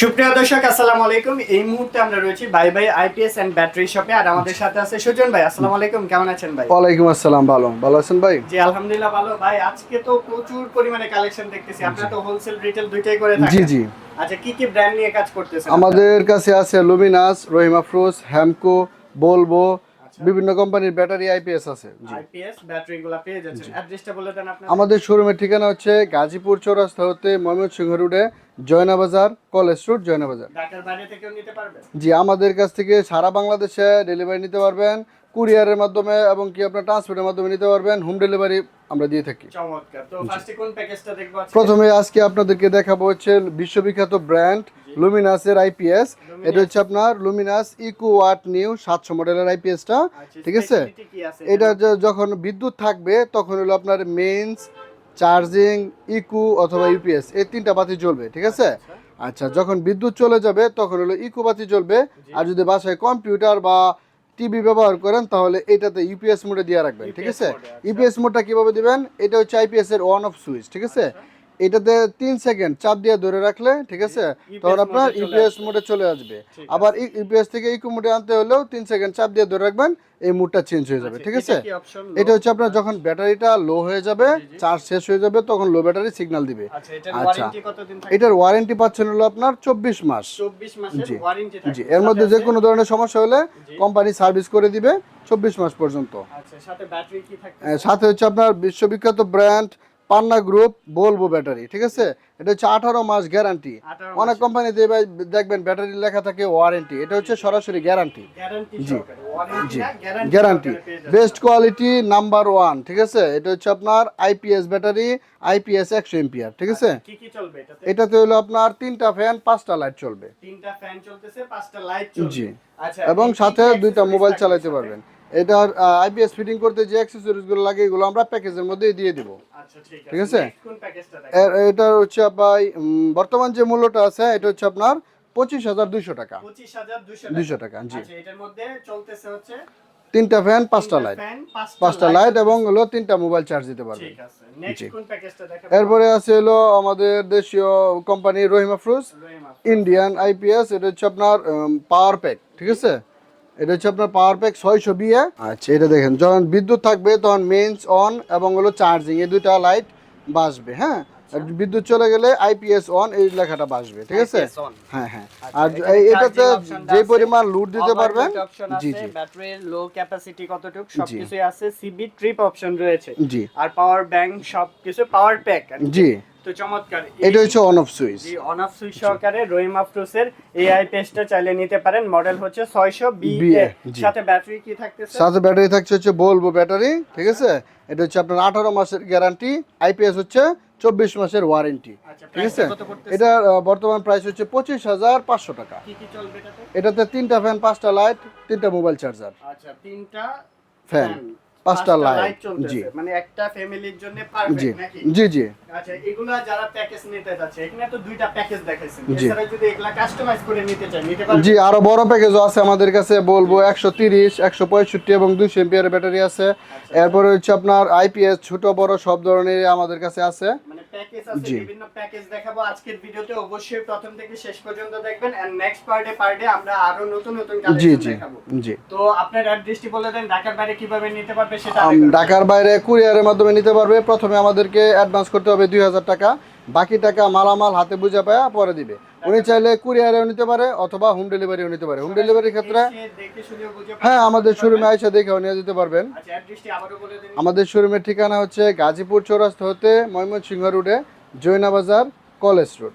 সুপ্রিয় দর্শক আসসালামু আলাইকুম। এই মুহূর্তে আমরা রয়েছি Bhai Bhai IPS and battery শপে আর আমাদের সাথে আছে সুজন ভাই। আসসালামু আলাইকুম কেমন আছেন ভাই? ওয়ালাইকুম আসসালাম ভালো। ভালো আছেন ভাই? জি আলহামদুলিল্লাহ ভালো। ভাই আজকে তো প্রচুর পরিমাণে কালেকশন দেখতেছি। আপনারা তো হোলসেল রিটেল দুইটাই করে থাকেন। জি জি। আচ্ছা কি কি ব্র্যান্ড নিয়ে কাজ করতেছেন আমাদের কাছে আছে লুমিনাস রহিমা ফ্রুস হ্যামকো বলব বিভিন্ন কোম্পানির ব্যাটারি আইপিএস আছে। আইপিএস ব্যাটারি গুলো পেয়ে যাচ্ছেন। অ্যাড্রেসটা বলে দেন আপনার আমাদের শোরুমের ঠিকানা হচ্ছে গাজীপুর চৌরাস্তা হতে ময়মনসিংহ রোডে জয়না বাজার কলেজ রোড জয়নাবাজার। ঢাকার বাইরে থেকেও নিতে পারবেন জি আমাদের কাছ থেকে সারা বাংলাদেশে ডেলিভারি নিতে পারবেন কুরিয়ারের মাধ্যমে এবং কি আপনার ট্রান্সপোর্টের মাধ্যমে নিতে পারবেন হোম ডেলিভারি আমরা দিয়ে থাকি। চমৎকার। তো ফার্স্টে কোন প্যাকেজটা দেখব আজকে? প্রথমে আজকে আপনাদেরকে দেখাবো হচ্ছে বিশ্ববিখ্যাত ব্র্যান্ড লুমিনাসের আইপিএস এটা হচ্ছে আপনার লুমিনাস ইকো ওয়াট নিউ সাতশো মডেলের আইপিএসটা আচ্ছা, ঠিক আছে? এটা যখন বিদ্যুৎ থাকবে তখন হলো আপনার মেইনস চার্জিং ইকু অথবা ইউপিএস এই তিনটা বাতি জ্বলবে ঠিক আছে? আচ্ছা যখন বিদ্যুৎ চলে যাবে তখন হলো ইকো বাতি জ্বলবে। আর যদি বাসায় কম্পিউটার বা টিভি ব্যবহার করেন তাহলে এটাতে ইউপিএস মোডে দিয়ে রাখবেন ঠিক আছে? আচ্ছা। ইউপিএস মোডটা কীভাবে দিবেন? এটা হচ্ছে আইপিএস এর অন অফ সুইচ ঠিক আছে? এটাতে তিন সেকেন্ড চাপ দিয়ে ধরে রাখলে ঠিক আছে? তখন আপনার চলে ইউপিএস আসবে। মোডে চলে আসবে। আবার ইউপিএস থেকে ইকো মোডে আনতে হলেও তিন সেকেন্ড চাপ দিয়ে ধরে রাখবেন এই মুডটা চেঞ্জ হয়ে যাবে আচ্ছা, ঠিক আছে? এটা হচ্ছে আপনার যখন ব্যাটারিটা লো হয়ে যাবে চার্জ শেষ হয়ে যাবে তখন লো ব্যাটারি সিগন্যাল দিবে। আচ্ছা এটার আচ্ছা। ওয়ারেন্টি ওয়ারেন্টি পাচ্ছেন হলো আপনার চব্বিশ মাস। জি। জি এর মধ্যে যে কোনো ধরনের সমস্যা হলে কোম্পানি সার্ভিস করে দিবে চব্বিশ মাস পর্যন্ত। আচ্ছা সাথে হচ্ছে আপনার বিশ্ববিখ্যাত ব্র্যান্ড পান্না গ্রুপ বলব ব্যাটারি ঠিক আছে? এটা হচ্ছে আঠারো মাস গ্যারান্টি 18 অনেক কোম্পানি দেখবেন ব্যাটারি লেখা থাকে ওয়ারেন্টি এটা হচ্ছে সরাসরি গ্যারান্টি জি। জি। Guarantee best quality number one ঠিক আছে? এটা হচ্ছে আপনার আইপিএস ব্যাটারি আইপিএস একশো এম্পিয়ার ঠিক আছে? চলবে এটাতে? এটাতে হলো আপনার তিনটা ফ্যান পাঁচটা লাইট চলবে। তিনটা ফ্যান চলতেছে পাঁচটা লাইট চলবে। জি। আচ্ছা এবং সাথে দুইটা মোবাইল চালাতে পারবেন। এটার আইপিএস ফিটিং করতে যে অ্যাক্সেসরিজগুলো লাগে এগুলো আমরা প্যাকেজের মধ্যেই দিয়ে দিব। আচ্ছা ঠিক আছে। এটা হচ্ছে আপনার বর্তমান যে মূল্যটা আছে এটা হচ্ছে আপনার পঁচিশ হাজার দুইশো টাকা। 25200 দুইশো টাকা। জি। আচ্ছা এটার মধ্যে চলতেছে হচ্ছে তিনটা ফ্যান পাঁচটা লাইট পাঁচটা লাইট এবং হলো তিনটা মোবাইল চার্জ দিতে পারবে। জি। এরপরে আছে হলো আমাদের দেশীয় company Rahima Afrooz Indian IPS এটা হচ্ছে আপনার পাওয়ার প্যাক ঠিক আছে? এটা হচ্ছে আপনার পাওয়ার প্যাক ছয়শো বিয়ে আচ্ছা এটা দেখেন, যখন বিদ্যুৎ থাকবে তখন মেন্স অন এবং হলো চার্জিং এই দুইটা লাইট বাসবে হ্যাঁ? বিদ্যুৎ চলে গেলে আইপিএস অন এই লেখাটা বাসবে ঠিক আছে? হ্যাঁ হ্যাঁ। আচ্ছা, আর এটাতে যে পরিমাণ লোড দিতে পারবেন জি জি। ব্যাটারির লো ক্যাপাসিটি কতটুকু সবকিছুই আছে সিবি ট্রিপ অপশন রয়েছে। জি। আর পাওয়ার ব্যাংক সবকিছু পাওয়ার প্যাক জি। তো চমৎকার। এটা হচ্ছে অন অফ সুইচ জি অন অফ সুইচ সহকারে রহিমা ফ্রুসের এআই পেস্টটা চাইলে নিতে পারেন। মডেল হচ্ছে 600 বি সাথে ব্যাটারি কি থাকতেছে? সাথে ব্যাটারি থাকছে হচ্ছে বলব ব্যাটারি ঠিক আছে? এটা হচ্ছে আপনার আঠারো মাসের গ্যারান্টি আইপিএস হচ্ছে চব্বিশ মাসের ওয়ারেন্টি। আচ্ছা ঠিক আছে? এটা বর্তমান প্রাইস হচ্ছে পঁচিশ হাজার পাঁচশো টাকা। এটাতে? তিনটা ফ্যান পাঁচটা লাইট তিনটা মোবাইল চার্জার। আচ্ছা তিনটা ফ্যান পাঁচটা লাইট জি। মানে একটা ফ্যামিলির জন্য জি পারফেক্ট নাকি? জি জি। আচ্ছা এগুলা যারা প্যাকেজ নিতে যাচ্ছে এখানে তো দুইটা প্যাকেজ দেখাইছেন। এছাড়া যদি এগুলা কাস্টমাইজ করে নিতে চাই নিতে পারবেন জি আরও বড় প্যাকেজও আছে আমাদের কাছে বলব একশো তিরিশ একশো পঁয়ষট্টি এবং দুইশো এমপিয়ার ব্যাটারি আছে। এরপরে হচ্ছে আপনার আইপিএস ছোট বড় সব ধরনের আমাদের কাছে আছে। প্যাকেজ আছে বিভিন্ন প্যাকেজ দেখাবো আজকের ভিডিওতে। অবশ্যই প্রথম থেকে শেষ পর্যন্ত দেখবেন। এন্ড নেক্সট পার্টে পার্টে আমরা আরও নতুন নতুন কালেকশন দেখাবো। জি। তো আপনার অ্যাড্রেসটি বলে দেন ঢাকার বাইরে কীভাবে নিতে পারবে সেটা ঢাকার বাইরে কুরিয়ারের মাধ্যমে নিতে পারবে। প্রথমে আমাদেরকে অ্যাডভান্স করতে হবে দুই হাজার টাকা। বাকি টাকা মালামাল হাতে বুঝে পায়া পরে দিবে। উনি চাইলে কুরিয়ারেও নিতে পারে অথবা হোম ডেলিভারিও নিতে পারে। হোম ডেলিভারির ক্ষেত্রে হ্যাঁ আমাদের শোরুমে আইসা দেখেও নিয়ে যেতে পারবেন। আচ্ছা আমাদের শোরুমের ঠিকানা হচ্ছে গাজীপুর চৌরাস্তা হতে ময়মনসিংহ রোডে জৈনা বাজার কলেজ রোড